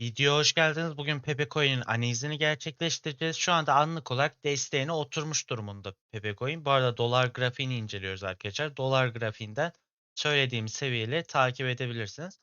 Videoya hoş geldiniz. Bugün Pepe Coin'in analizini gerçekleştireceğiz. Şu anda anlık olarak desteğine oturmuş durumunda Pepe Coin. Bu arada dolar grafiğini inceliyoruz arkadaşlar. Dolar grafiğinden söylediğim seviyeleri takip edebilirsiniz.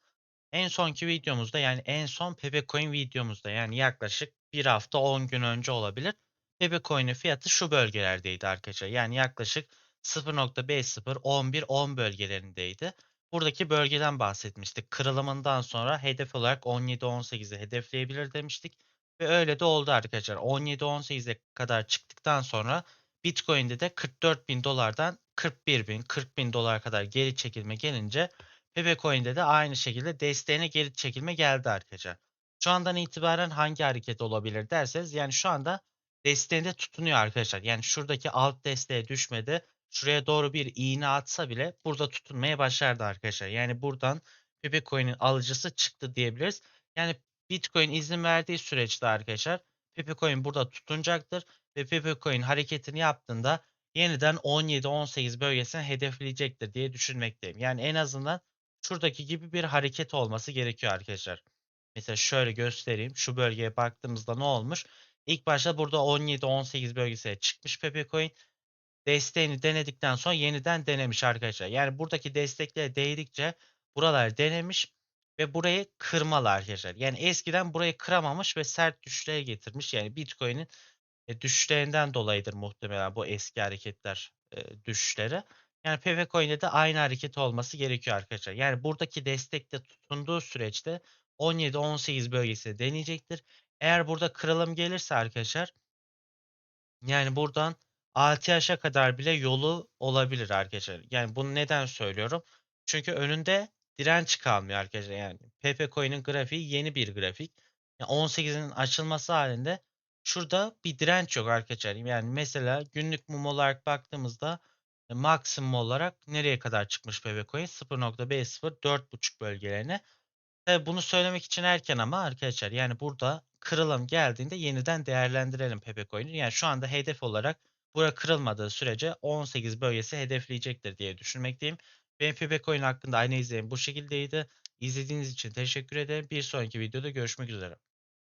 En sonki videomuzda yani en son Pepe Coin videomuzda yani yaklaşık bir hafta 10 gün önce olabilir. Pepe Coin'in fiyatı şu bölgelerdeydi arkadaşlar. Yani yaklaşık 0.50 11 10 bölgelerindeydi. Buradaki bölgeden bahsetmiştik. Kırılımından sonra hedef olarak 17-18'i hedefleyebilir demiştik. Ve öyle de oldu arkadaşlar. 17-18'e kadar çıktıktan sonra Bitcoin'de de 44 bin dolardan 41 bin, 40 bin dolar kadar geri çekilme gelince Pepe Coin'de de aynı şekilde desteğine geri çekilme geldi arkadaşlar. Şu andan itibaren hangi hareket olabilir derseniz yani şu anda desteğinde tutunuyor arkadaşlar. Yani şuradaki alt desteğe düşmedi şuraya doğru bir iğne atsa bile burada tutunmaya başardı arkadaşlar. Yani buradan Pepe Coin'in alıcısı çıktı diyebiliriz. Yani Bitcoin izin verdiği süreçte arkadaşlar Pepe Coin burada tutunacaktır ve Pepe Coin hareketini yaptığında yeniden 17-18 bölgesini hedefleyecektir diye düşünmekteyim. Yani en azından şuradaki gibi bir hareket olması gerekiyor arkadaşlar. Mesela şöyle göstereyim. Şu bölgeye baktığımızda ne olmuş? İlk başta burada 17-18 bölgesine çıkmış Pepe Coin desteğini denedikten sonra yeniden denemiş arkadaşlar. Yani buradaki desteklere değdikçe buralar denemiş ve burayı kırmalı arkadaşlar. Yani eskiden burayı kıramamış ve sert düşüşlere getirmiş. Yani Bitcoin'in e, düşüşlerinden dolayıdır muhtemelen bu eski hareketler e, düşüşleri. Yani PV Coin'de de aynı hareket olması gerekiyor arkadaşlar. Yani buradaki destekte tutunduğu süreçte 17-18 bölgesini deneyecektir. Eğer burada kırılım gelirse arkadaşlar yani buradan ATH'a kadar bile yolu olabilir arkadaşlar. Yani bunu neden söylüyorum? Çünkü önünde direnç kalmıyor arkadaşlar. Yani PP Coin'in grafiği yeni bir grafik. Yani 18'in açılması halinde şurada bir direnç yok arkadaşlar. Yani mesela günlük mum olarak baktığımızda e, maksimum olarak nereye kadar çıkmış PP Coin? 0.50 4.5 bölgelerine. Tabii bunu söylemek için erken ama arkadaşlar yani burada kırılım geldiğinde yeniden değerlendirelim Pepe Coin'i. Yani şu anda hedef olarak bura kırılmadığı sürece 18 bölgesi hedefleyecektir diye düşünmekteyim. Pepe Coin hakkında aynı izlenim bu şekildeydi. İzlediğiniz için teşekkür ederim. Bir sonraki videoda görüşmek üzere.